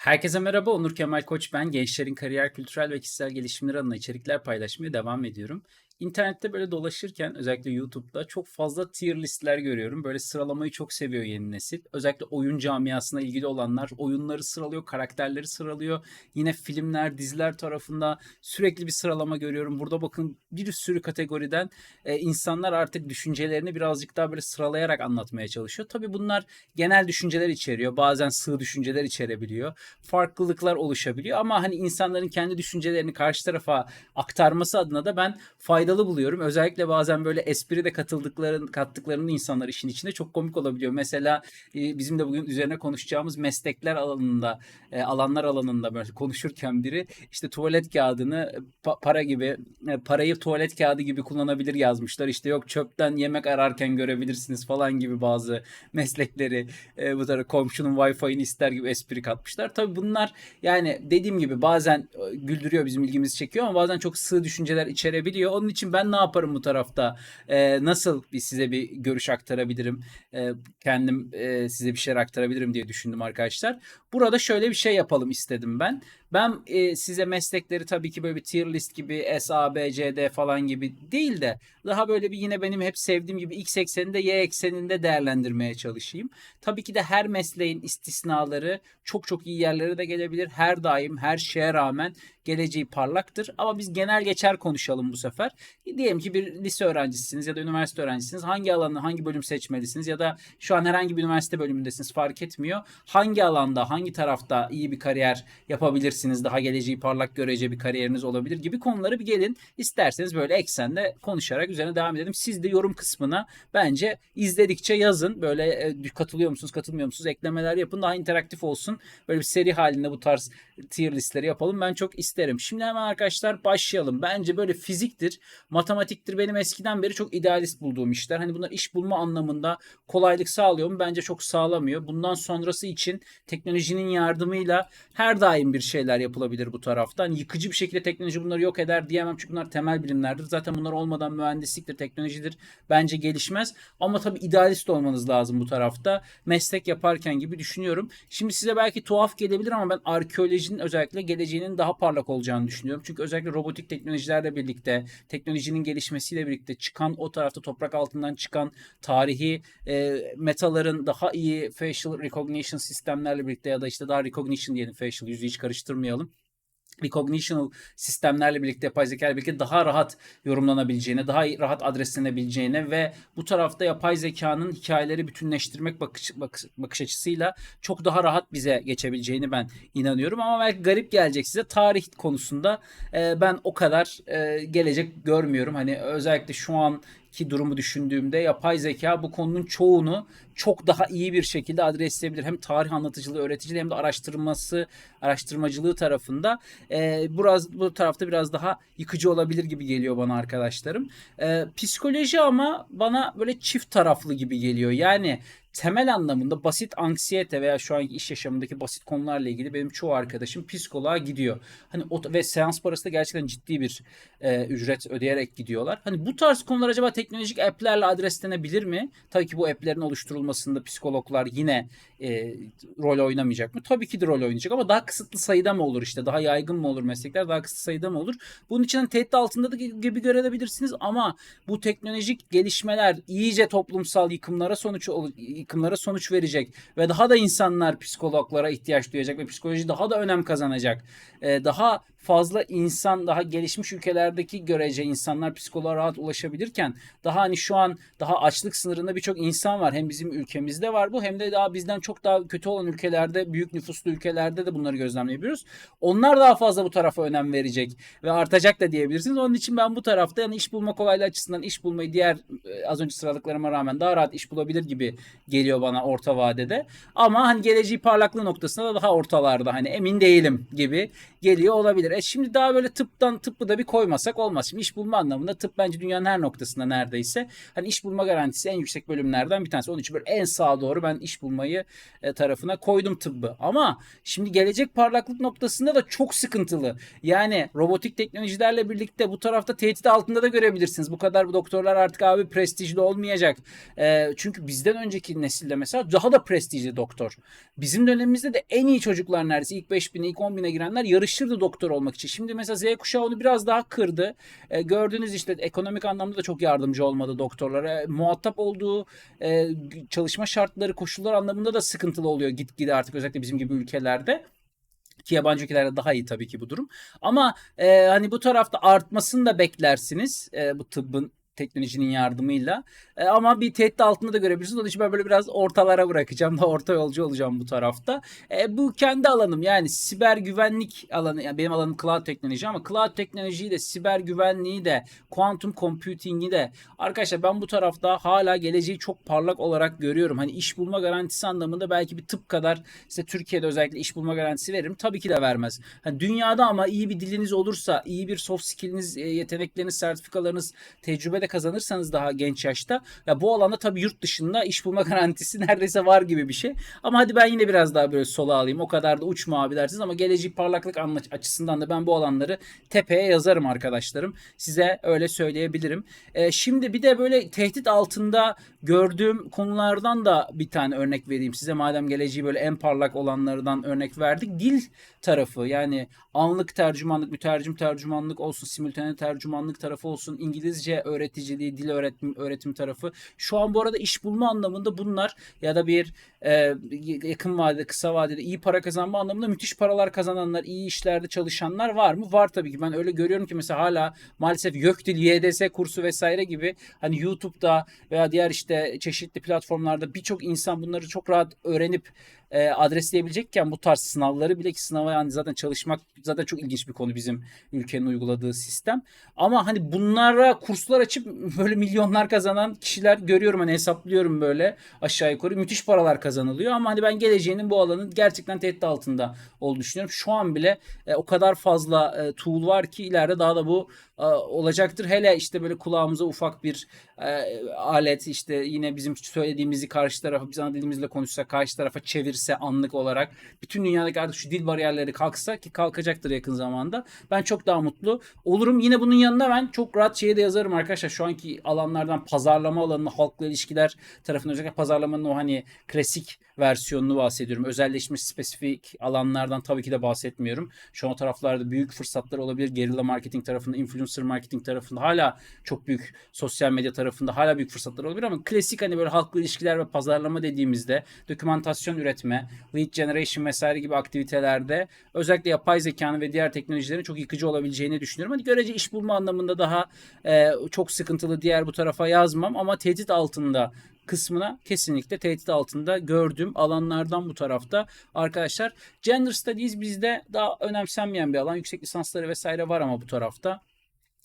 Herkese merhaba, Onur Kemal Koç ben. Gençlerin kariyer, kültürel ve kişisel gelişimleri adına içerikler paylaşmaya devam ediyorum. İnternette böyle dolaşırken özellikle YouTube'da çok fazla tier listler görüyorum. Böyle sıralamayı çok seviyor yeni nesil. Özellikle oyun camiasına ilgili olanlar oyunları sıralıyor, karakterleri sıralıyor. Yine filmler, diziler tarafında sürekli bir sıralama görüyorum. Burada bakın bir sürü kategoriden e, insanlar artık düşüncelerini birazcık daha böyle sıralayarak anlatmaya çalışıyor. Tabii bunlar genel düşünceler içeriyor. Bazen sığ düşünceler içerebiliyor. Farklılıklar oluşabiliyor ama hani insanların kendi düşüncelerini karşı tarafa aktarması adına da ben faydalı buluyorum. Özellikle bazen böyle espri de katıldıkların kattıklarının insanlar işin içinde çok komik olabiliyor. Mesela e, bizim de bugün üzerine konuşacağımız meslekler alanında, e, alanlar alanında böyle konuşurken biri işte tuvalet kağıdını pa- para gibi, e, parayı tuvalet kağıdı gibi kullanabilir yazmışlar. İşte yok çöpten yemek ararken görebilirsiniz falan gibi bazı meslekleri e, bu tarafa komşunun Wi-Fi'ini ister gibi espri katmışlar. Tabii bunlar yani dediğim gibi bazen e, güldürüyor bizim ilgimizi çekiyor ama bazen çok sığ düşünceler içerebiliyor. Onun için ben ne yaparım bu tarafta? E, nasıl bir size bir görüş aktarabilirim? E, kendim e, size bir şeyler aktarabilirim diye düşündüm arkadaşlar. Burada şöyle bir şey yapalım istedim ben. Ben e, size meslekleri tabii ki böyle bir tier list gibi S, A, B, C, D falan gibi değil de daha böyle bir yine benim hep sevdiğim gibi X ekseninde Y ekseninde değerlendirmeye çalışayım. Tabii ki de her mesleğin istisnaları çok çok iyi yerlere de gelebilir. Her daim her şeye rağmen geleceği parlaktır. Ama biz genel geçer konuşalım bu sefer. Diyelim ki bir lise öğrencisisiniz ya da üniversite öğrencisiniz. Hangi alanı, hangi bölüm seçmelisiniz ya da şu an herhangi bir üniversite bölümündesiniz fark etmiyor. Hangi alanda, hangi tarafta iyi bir kariyer yapabilirsiniz, daha geleceği parlak görece bir kariyeriniz olabilir gibi konuları bir gelin. İsterseniz böyle eksende konuşarak üzerine devam edelim. Siz de yorum kısmına bence izledikçe yazın. Böyle e, katılıyor musunuz, katılmıyor musunuz? Eklemeler yapın. Daha interaktif olsun. Böyle bir seri halinde bu tarz tier listleri yapalım. Ben çok isterim. Şimdi hemen arkadaşlar başlayalım. Bence böyle fiziktir, matematiktir benim eskiden beri çok idealist bulduğum işler. Hani bunlar iş bulma anlamında kolaylık sağlıyor mu? Bence çok sağlamıyor. Bundan sonrası için teknolojinin yardımıyla her daim bir şeyler yapılabilir bu taraftan. Yıkıcı bir şekilde teknoloji bunları yok eder diyemem çünkü bunlar temel bilimlerdir. Zaten bunlar olmadan mühendisliktir, teknolojidir. Bence gelişmez. Ama tabii idealist olmanız lazım bu tarafta. Meslek yaparken gibi düşünüyorum. Şimdi size belki tuhaf gelebilir ama ben arkeolojinin özellikle geleceğinin daha parlak olacağını düşünüyorum. Çünkü özellikle robotik teknolojilerle birlikte, teknolojinin gelişmesiyle birlikte çıkan o tarafta toprak altından çıkan tarihi e, metaların daha iyi facial recognition sistemlerle birlikte ya da işte daha recognition diyelim facial yüzü hiç karıştırmayalım recognitional sistemlerle birlikte yapay zeka ile birlikte daha rahat yorumlanabileceğine, daha rahat adreslenebileceğine ve bu tarafta yapay zekanın hikayeleri bütünleştirmek bakış, bakış, bakış açısıyla çok daha rahat bize geçebileceğini ben inanıyorum. Ama belki garip gelecek size tarih konusunda e, ben o kadar e, gelecek görmüyorum. Hani özellikle şu an ki durumu düşündüğümde yapay zeka bu konunun çoğunu çok daha iyi bir şekilde adresleyebilir. Hem tarih anlatıcılığı, öğreticiliği hem de araştırması, araştırmacılığı tarafında e, biraz bu tarafta biraz daha yıkıcı olabilir gibi geliyor bana arkadaşlarım. E, psikoloji ama bana böyle çift taraflı gibi geliyor. Yani temel anlamında basit anksiyete veya şu anki iş yaşamındaki basit konularla ilgili benim çoğu arkadaşım psikoloğa gidiyor. Hani o, ve seans parası da gerçekten ciddi bir e, ücret ödeyerek gidiyorlar. Hani bu tarz konular acaba teknolojik app'lerle adreslenebilir mi? Tabii ki bu app'lerin oluşturulmasında psikologlar yine e, rol oynamayacak mı? Tabii ki de rol oynayacak ama daha kısıtlı sayıda mı olur işte? Daha yaygın mı olur meslekler? Daha kısıtlı sayıda mı olur? Bunun için tehdit altında da gibi görebilirsiniz ama bu teknolojik gelişmeler iyice toplumsal yıkımlara sonuç yıkımlara sonuç verecek ve daha da insanlar psikologlara ihtiyaç duyacak ve psikoloji daha da önem kazanacak. Ee, daha fazla insan daha gelişmiş ülkelerdeki görece insanlar psikoloğa rahat ulaşabilirken daha hani şu an daha açlık sınırında birçok insan var. Hem bizim ülkemizde var bu hem de daha bizden çok daha kötü olan ülkelerde, büyük nüfuslu ülkelerde de bunları gözlemleyebiliyoruz. Onlar daha fazla bu tarafa önem verecek ve artacak da diyebilirsiniz. Onun için ben bu tarafta yani iş bulma kolaylığı açısından iş bulmayı diğer e, az önce sıraladıklarıma rağmen daha rahat iş bulabilir gibi geliyor bana orta vadede. Ama hani geleceği parlaklığı noktasında da daha ortalarda hani emin değilim gibi geliyor olabilir. E şimdi daha böyle tıptan tıbbı da bir koymasak olmaz. Şimdi iş bulma anlamında tıp bence dünyanın her noktasında neredeyse. Hani iş bulma garantisi en yüksek bölümlerden bir tanesi. Onun için böyle en sağa doğru ben iş bulmayı e, tarafına koydum tıbbı. Ama şimdi gelecek parlaklık noktasında da çok sıkıntılı. Yani robotik teknolojilerle birlikte bu tarafta tehdit altında da görebilirsiniz. Bu kadar bu doktorlar artık abi prestijli olmayacak. E, çünkü bizden önceki nesilde mesela daha da prestijli doktor. Bizim dönemimizde de en iyi çocuklar neredeyse ilk 5000'e ilk 10.000'e girenler yarışırdı doktor olmak için. Şimdi mesela Z kuşağı onu biraz daha kırdı. E, gördüğünüz işte ekonomik anlamda da çok yardımcı olmadı doktorlara. E, muhatap olduğu e, çalışma şartları, koşullar anlamında da sıkıntılı oluyor gitgide artık özellikle bizim gibi ülkelerde. Ki yabancı ülkelerde daha iyi tabii ki bu durum. Ama e, hani bu tarafta artmasını da beklersiniz e, bu tıbbın teknolojinin yardımıyla. E, ama bir tehdit altında da görebilirsiniz. Onun için ben böyle biraz ortalara bırakacağım da orta yolcu olacağım bu tarafta. E, bu kendi alanım yani siber güvenlik alanı. Yani benim alanım cloud teknoloji ama cloud teknolojiyi de siber güvenliği de quantum computing'i de arkadaşlar ben bu tarafta hala geleceği çok parlak olarak görüyorum. Hani iş bulma garantisi anlamında belki bir tıp kadar işte Türkiye'de özellikle iş bulma garantisi veririm. Tabii ki de vermez. Hani dünyada ama iyi bir diliniz olursa, iyi bir soft skill'iniz, e, yetenekleriniz, sertifikalarınız, tecrübe de kazanırsanız daha genç yaşta ya bu alanda tabii yurt dışında iş bulma garantisi neredeyse var gibi bir şey. Ama hadi ben yine biraz daha böyle sola alayım. O kadar da uçma abi dersiniz ama gelecek parlaklık açısından da ben bu alanları tepeye yazarım arkadaşlarım. Size öyle söyleyebilirim. E, şimdi bir de böyle tehdit altında gördüğüm konulardan da bir tane örnek vereyim size. Madem geleceği böyle en parlak olanlardan örnek verdik. Dil tarafı yani anlık tercümanlık, mütercim tercümanlık olsun, simultane tercümanlık tarafı olsun, İngilizce öğreticiliği, dil öğretim, öğretim tarafı. Şu an bu arada iş bulma anlamında bunlar ya da bir e, yakın vadede, kısa vadede iyi para kazanma anlamında müthiş paralar kazananlar, iyi işlerde çalışanlar var mı? Var tabii ki. Ben öyle görüyorum ki mesela hala maalesef YÖKDİL, YDS kursu vesaire gibi hani YouTube'da veya diğer işte çeşitli platformlarda birçok insan bunları çok rahat öğrenip e, adresleyebilecekken bu tarz sınavları bile ki sınava yani zaten çalışmak zaten çok ilginç bir konu bizim ülkenin uyguladığı sistem. Ama hani bunlara kurslar açıp böyle milyonlar kazanan kişiler görüyorum hani hesaplıyorum böyle aşağı yukarı müthiş paralar kazanılıyor ama hani ben geleceğinin bu alanın gerçekten tehdit altında olduğunu düşünüyorum. Şu an bile e, o kadar fazla e, tool var ki ileride daha da bu olacaktır. Hele işte böyle kulağımıza ufak bir e, alet işte yine bizim söylediğimizi karşı tarafa biz ana dilimizle konuşsak karşı tarafa çevirse anlık olarak bütün dünyadaki artık şu dil bariyerleri kalksa ki kalkacaktır yakın zamanda. Ben çok daha mutlu olurum. Yine bunun yanında ben çok rahat şeye de yazarım arkadaşlar. Şu anki alanlardan pazarlama alanını halkla ilişkiler tarafında özellikle pazarlamanın o hani klasik versiyonunu bahsediyorum. Özelleşmiş spesifik alanlardan tabii ki de bahsetmiyorum. Şu an o taraflarda büyük fırsatlar olabilir. Gerilla marketing tarafında, influencer marketing tarafında hala çok büyük sosyal medya tarafında hala büyük fırsatlar olabilir ama klasik hani böyle halkla ilişkiler ve pazarlama dediğimizde dokümantasyon üretme, lead generation vesaire gibi aktivitelerde özellikle yapay zekanın ve diğer teknolojilerin çok yıkıcı olabileceğini düşünüyorum. Hani görece iş bulma anlamında daha e, çok sıkıntılı diğer bu tarafa yazmam ama tehdit altında kısmına kesinlikle tehdit altında gördüğüm alanlardan bu tarafta arkadaşlar. Gender Studies bizde daha önemsenmeyen bir alan. Yüksek lisansları vesaire var ama bu tarafta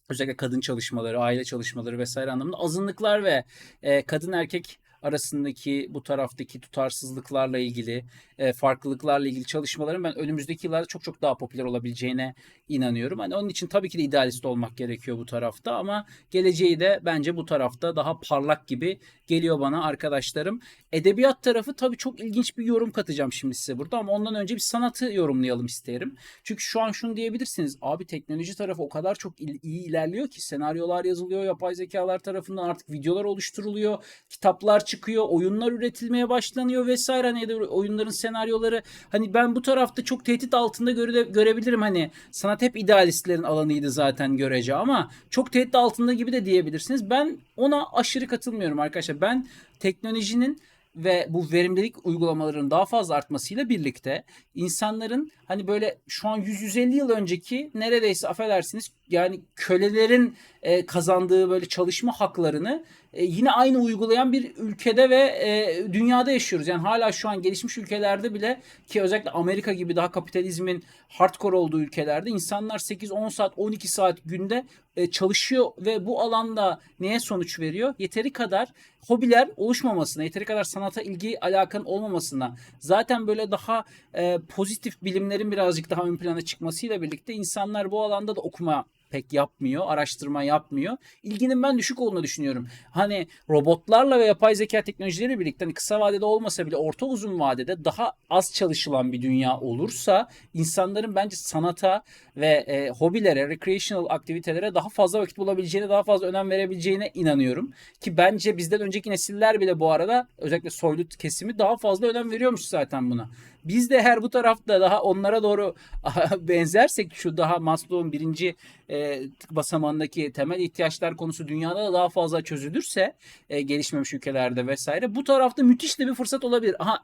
özellikle kadın çalışmaları, aile çalışmaları vesaire anlamında azınlıklar ve e, kadın erkek arasındaki bu taraftaki tutarsızlıklarla ilgili, e, farklılıklarla ilgili çalışmaların ben önümüzdeki yıllarda çok çok daha popüler olabileceğine inanıyorum. Hani onun için tabii ki de idealist olmak gerekiyor bu tarafta ama geleceği de bence bu tarafta daha parlak gibi geliyor bana arkadaşlarım. Edebiyat tarafı tabii çok ilginç bir yorum katacağım şimdi size burada ama ondan önce bir sanatı yorumlayalım isterim. Çünkü şu an şunu diyebilirsiniz. Abi teknoloji tarafı o kadar çok iyi ilerliyor ki senaryolar yazılıyor, yapay zekalar tarafından artık videolar oluşturuluyor, kitaplar çıkıyor, oyunlar üretilmeye başlanıyor vesaire hani oyunların senaryoları hani ben bu tarafta çok tehdit altında göre, görebilirim hani sanat hep idealistlerin alanıydı zaten görece ama çok tehdit altında gibi de diyebilirsiniz. Ben ona aşırı katılmıyorum arkadaşlar. Ben teknolojinin ve bu verimlilik uygulamalarının daha fazla artmasıyla birlikte insanların hani böyle şu an 100-150 yıl önceki neredeyse affedersiniz yani kölelerin e, kazandığı böyle çalışma haklarını yine aynı uygulayan bir ülkede ve e, dünyada yaşıyoruz. Yani hala şu an gelişmiş ülkelerde bile ki özellikle Amerika gibi daha kapitalizmin hardcore olduğu ülkelerde insanlar 8-10 saat 12 saat günde e, çalışıyor ve bu alanda neye sonuç veriyor? Yeteri kadar hobiler oluşmamasına, yeteri kadar sanata ilgi alakan olmamasına, zaten böyle daha e, pozitif bilimlerin birazcık daha ön plana çıkmasıyla birlikte insanlar bu alanda da okuma pek yapmıyor, araştırma yapmıyor. İlginin ben düşük olduğunu düşünüyorum. Hani robotlarla ve yapay zeka teknolojileriyle birlikte hani kısa vadede olmasa bile orta uzun vadede daha az çalışılan bir dünya olursa insanların bence sanata ve e, hobilere, recreational aktivitelere daha fazla vakit bulabileceğine, daha fazla önem verebileceğine inanıyorum. Ki bence bizden önceki nesiller bile bu arada özellikle soylu kesimi daha fazla önem veriyormuş zaten buna. Biz de her bu tarafta daha onlara doğru benzersek şu daha Maslow'un birinci e, basamağındaki temel ihtiyaçlar konusu dünyada da daha fazla çözülürse e, gelişmemiş ülkelerde vesaire bu tarafta müthiş de bir fırsat olabilir. Aha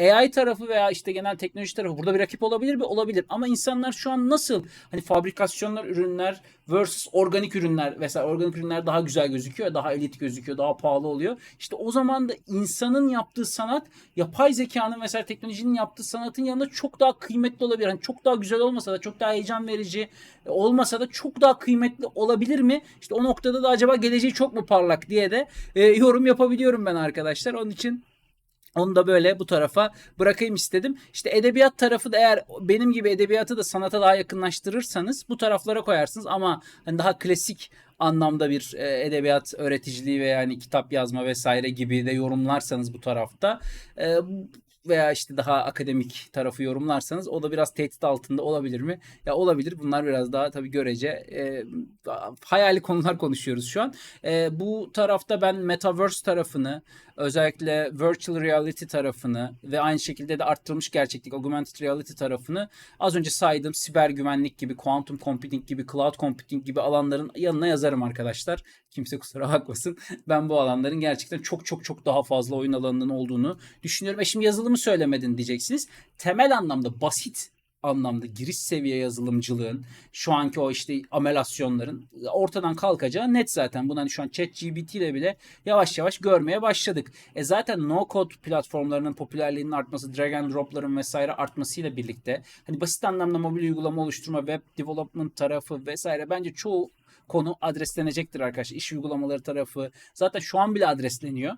AI tarafı veya işte genel teknoloji tarafı burada bir rakip olabilir mi? Olabilir. Ama insanlar şu an nasıl hani fabrikasyonlar ürünler versus organik ürünler vesaire organik ürünler daha güzel gözüküyor, daha elit gözüküyor, daha pahalı oluyor. İşte o zaman da insanın yaptığı sanat yapay zekanın vesaire teknolojinin yaptığı sanatın yanında çok daha kıymetli olabilir. Hani çok daha güzel olmasa da çok daha heyecan verici olmasa da çok daha kıymetli olabilir mi? İşte o noktada da acaba geleceği çok mu parlak diye de e, yorum yapabiliyorum ben arkadaşlar. Onun için onu da böyle bu tarafa bırakayım istedim. İşte edebiyat tarafı da eğer benim gibi edebiyatı da sanata daha yakınlaştırırsanız bu taraflara koyarsınız ama hani daha klasik anlamda bir e, edebiyat öğreticiliği veya yani kitap yazma vesaire gibi de yorumlarsanız bu tarafta e, veya işte daha akademik tarafı yorumlarsanız o da biraz tehdit altında olabilir mi? Ya olabilir. Bunlar biraz daha tabii görece e, hayali konular konuşuyoruz şu an. E, bu tarafta ben metaverse tarafını özellikle virtual reality tarafını ve aynı şekilde de arttırılmış gerçeklik augmented reality tarafını az önce saydığım siber güvenlik gibi, quantum computing gibi, cloud computing gibi alanların yanına yazarım arkadaşlar. Kimse kusura bakmasın. Ben bu alanların gerçekten çok çok çok daha fazla oyun alanının olduğunu düşünüyorum. E şimdi yazılımı söylemedin diyeceksiniz. Temel anlamda basit anlamda giriş seviye yazılımcılığın şu anki o işte amelasyonların ortadan kalkacağı net zaten. Bunu hani şu an ChatGPT ile bile yavaş yavaş görmeye başladık. E zaten no code platformlarının popülerliğinin artması, drag and drop'ların vesaire artmasıyla birlikte hani basit anlamda mobil uygulama oluşturma, web development tarafı vesaire bence çoğu konu adreslenecektir arkadaşlar. İş uygulamaları tarafı zaten şu an bile adresleniyor.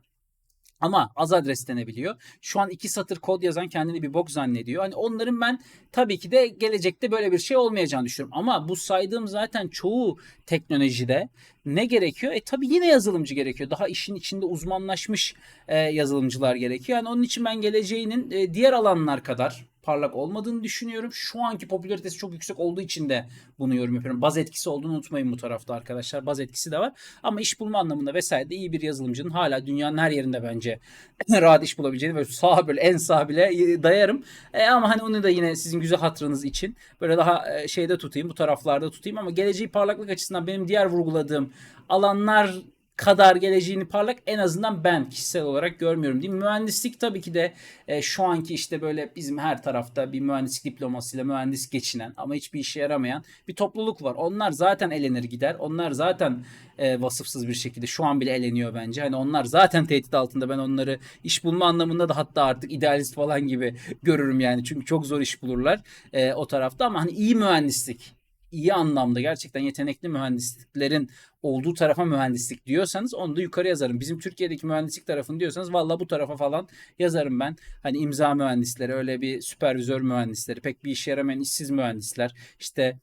Ama az adreslenebiliyor. Şu an iki satır kod yazan kendini bir bok zannediyor. Hani onların ben tabii ki de gelecekte böyle bir şey olmayacağını düşünüyorum. Ama bu saydığım zaten çoğu teknolojide ne gerekiyor? E tabii yine yazılımcı gerekiyor. Daha işin içinde uzmanlaşmış e, yazılımcılar gerekiyor. Yani onun için ben geleceğinin e, diğer alanlar kadar parlak olmadığını düşünüyorum. Şu anki popülaritesi çok yüksek olduğu için de bunu yorum yapıyorum. Baz etkisi olduğunu unutmayın bu tarafta arkadaşlar. Baz etkisi de var. Ama iş bulma anlamında vesaire de iyi bir yazılımcının hala dünyanın her yerinde bence rahat iş bulabileceğini böyle sağ böyle en sağ bile dayarım. E ama hani onu da yine sizin güzel hatırınız için böyle daha e, şeyde tutayım bu taraflarda tutayım ama geleceği parlaklık açısından benim diğer vurguladığım alanlar kadar geleceğini parlak en azından ben kişisel olarak görmüyorum diyeyim. Mühendislik tabii ki de e, şu anki işte böyle bizim her tarafta bir mühendislik diplomasıyla mühendis geçinen ama hiçbir işe yaramayan bir topluluk var. Onlar zaten elenir gider. Onlar zaten e, vasıfsız bir şekilde şu an bile eleniyor bence. Hani onlar zaten tehdit altında. Ben onları iş bulma anlamında da hatta artık idealist falan gibi görürüm yani. Çünkü çok zor iş bulurlar e, o tarafta ama hani iyi mühendislik iyi anlamda gerçekten yetenekli mühendisliklerin olduğu tarafa mühendislik diyorsanız onu da yukarı yazarım. Bizim Türkiye'deki mühendislik tarafını diyorsanız valla bu tarafa falan yazarım ben. Hani imza mühendisleri öyle bir süpervizör mühendisleri pek bir işe yaramayan işsiz mühendisler işte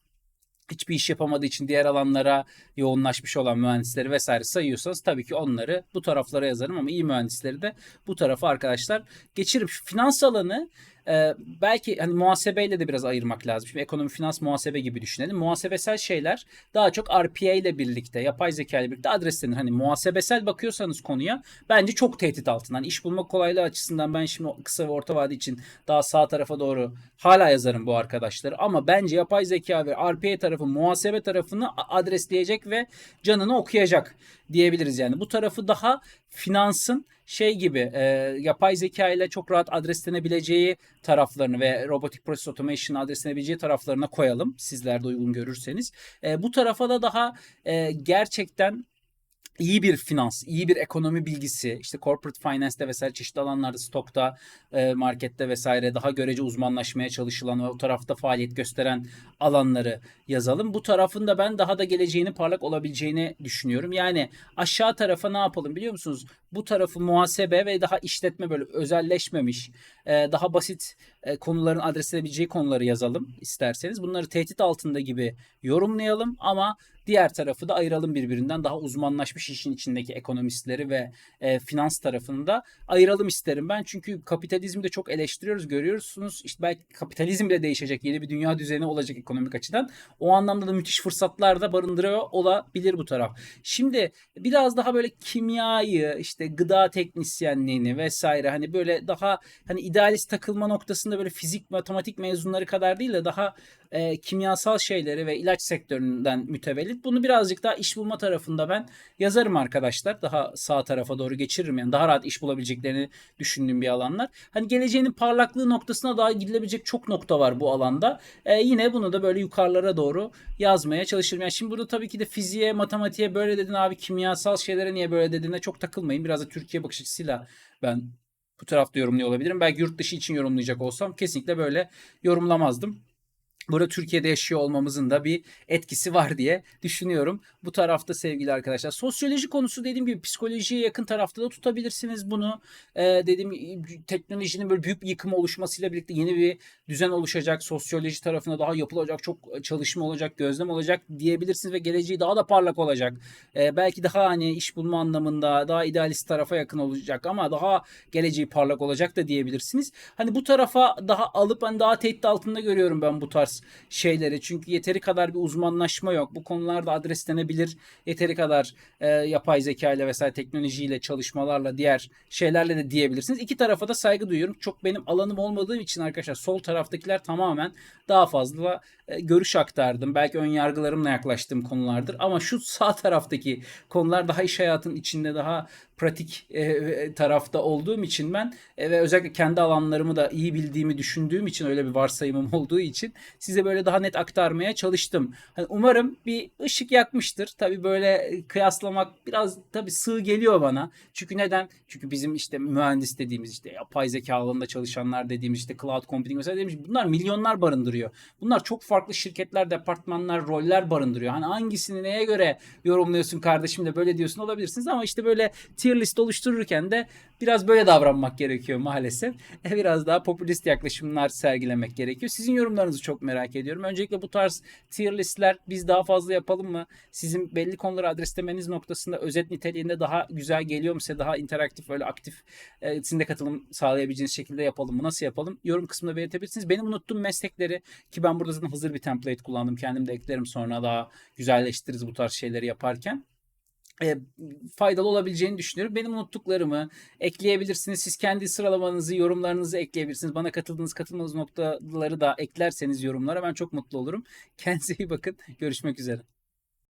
hiçbir iş yapamadığı için diğer alanlara yoğunlaşmış olan mühendisleri vesaire sayıyorsanız tabii ki onları bu taraflara yazarım ama iyi mühendisleri de bu tarafa arkadaşlar geçiririm. Şu finans alanı e, belki hani muhasebeyle de biraz ayırmak lazım. Şimdi ekonomi, finans, muhasebe gibi düşünelim. Muhasebesel şeyler daha çok RPA ile birlikte, yapay zeka ile birlikte adreslenir. Hani muhasebesel bakıyorsanız konuya bence çok tehdit altından. Yani iş bulma kolaylığı açısından ben şimdi kısa ve orta vade için daha sağ tarafa doğru hala yazarım bu arkadaşları. Ama bence yapay zeka ve RPA tarafı muhasebe tarafını adresleyecek ve canını okuyacak diyebiliriz yani. Bu tarafı daha finansın şey gibi e, yapay zeka ile çok rahat adreslenebileceği taraflarını ve robotik process automation adreslenebileceği taraflarına koyalım. Sizler de uygun görürseniz. E, bu tarafa da daha e, gerçekten iyi bir finans, iyi bir ekonomi bilgisi, işte corporate finance'te vesaire çeşitli alanlarda, stokta, e, markette vesaire daha görece uzmanlaşmaya çalışılan ve o tarafta faaliyet gösteren alanları yazalım. Bu tarafın da ben daha da geleceğini parlak olabileceğini düşünüyorum. Yani aşağı tarafa ne yapalım biliyor musunuz? Bu tarafı muhasebe ve daha işletme böyle özelleşmemiş, e, daha basit e, konuların adres edebileceği konuları yazalım isterseniz. Bunları tehdit altında gibi yorumlayalım ama diğer tarafı da ayıralım birbirinden. Daha uzmanlaşmış işin içindeki ekonomistleri ve e, finans tarafını da ayıralım isterim ben. Çünkü kapitalizmi de çok eleştiriyoruz, görüyorsunuz. İşte belki kapitalizm bile değişecek, yeni bir dünya düzeni olacak ekonomik açıdan. O anlamda da müthiş fırsatlar da barındırıyor olabilir bu taraf. Şimdi biraz daha böyle kimyayı, işte gıda teknisyenliğini vesaire hani böyle daha hani idealist takılma noktasında böyle fizik, matematik mezunları kadar değil de daha e, kimyasal şeyleri ve ilaç sektöründen mütevellit. Bunu birazcık daha iş bulma tarafında ben yazarım arkadaşlar. Daha sağ tarafa doğru geçiririm yani daha rahat iş bulabileceklerini düşündüğüm bir alanlar. Hani geleceğinin parlaklığı noktasına daha gidilebilecek çok nokta var bu alanda. E, yine bunu da böyle yukarılara doğru yazmaya çalışırım. Yani şimdi burada tabii ki de fiziğe, matematiğe böyle dedin abi kimyasal şeylere niye böyle dediğine çok takılmayın. Biraz da Türkiye bakış açısıyla ben bu tarafta yorumluyor olabilirim. Belki yurt dışı için yorumlayacak olsam kesinlikle böyle yorumlamazdım. Burada Türkiye'de yaşıyor olmamızın da bir etkisi var diye düşünüyorum. Bu tarafta sevgili arkadaşlar. Sosyoloji konusu dediğim gibi psikolojiye yakın tarafta da tutabilirsiniz bunu. Ee, dediğim teknolojinin böyle büyük bir yıkım oluşmasıyla birlikte yeni bir düzen oluşacak. Sosyoloji tarafında daha yapılacak çok çalışma olacak, gözlem olacak diyebilirsiniz ve geleceği daha da parlak olacak. Ee, belki daha hani iş bulma anlamında daha idealist tarafa yakın olacak ama daha geleceği parlak olacak da diyebilirsiniz. Hani bu tarafa daha alıp hani daha tehdit altında görüyorum ben bu tarz şeyleri. Çünkü yeteri kadar bir uzmanlaşma yok. Bu konularda adreslenebilir. Yeteri kadar e, yapay zeka ile vesaire teknolojiyle, çalışmalarla, diğer şeylerle de diyebilirsiniz. İki tarafa da saygı duyuyorum. Çok benim alanım olmadığı için arkadaşlar sol taraftakiler tamamen daha fazla e, görüş aktardım. Belki ön yargılarımla yaklaştığım konulardır. Ama şu sağ taraftaki konular daha iş hayatının içinde daha pratik e, tarafta olduğum için ben e, ve özellikle kendi alanlarımı da iyi bildiğimi düşündüğüm için öyle bir varsayımım olduğu için size böyle daha net aktarmaya çalıştım. Hani umarım bir ışık yakmıştır. Tabii böyle kıyaslamak biraz tabii sığ geliyor bana. Çünkü neden? Çünkü bizim işte mühendis dediğimiz işte yapay zeka alanında çalışanlar dediğimiz işte cloud computing mesela dediğimiz bunlar milyonlar barındırıyor. Bunlar çok farklı şirketler, departmanlar, roller barındırıyor. Hani hangisini neye göre yorumluyorsun kardeşim de böyle diyorsun olabilirsiniz ama işte böyle tier list oluştururken de biraz böyle davranmak gerekiyor maalesef. E, Biraz daha popülist yaklaşımlar sergilemek gerekiyor. Sizin yorumlarınızı çok merak ediyorum. Öncelikle bu tarz tier listler biz daha fazla yapalım mı? Sizin belli konuları adreslemeniz noktasında özet niteliğinde daha güzel geliyor mu size? Daha interaktif, öyle aktif e, sizin de katılım sağlayabileceğiniz şekilde yapalım mı? Nasıl yapalım? Yorum kısmında belirtebilirsiniz. Benim unuttuğum meslekleri ki ben burada zaten hazır bir template kullandım. Kendim de eklerim sonra daha güzelleştiririz bu tarz şeyleri yaparken e, faydalı olabileceğini düşünüyorum. Benim unuttuklarımı ekleyebilirsiniz. Siz kendi sıralamanızı, yorumlarınızı ekleyebilirsiniz. Bana katıldığınız, katılmadığınız noktaları da eklerseniz yorumlara ben çok mutlu olurum. Kendinize iyi bakın. Görüşmek üzere.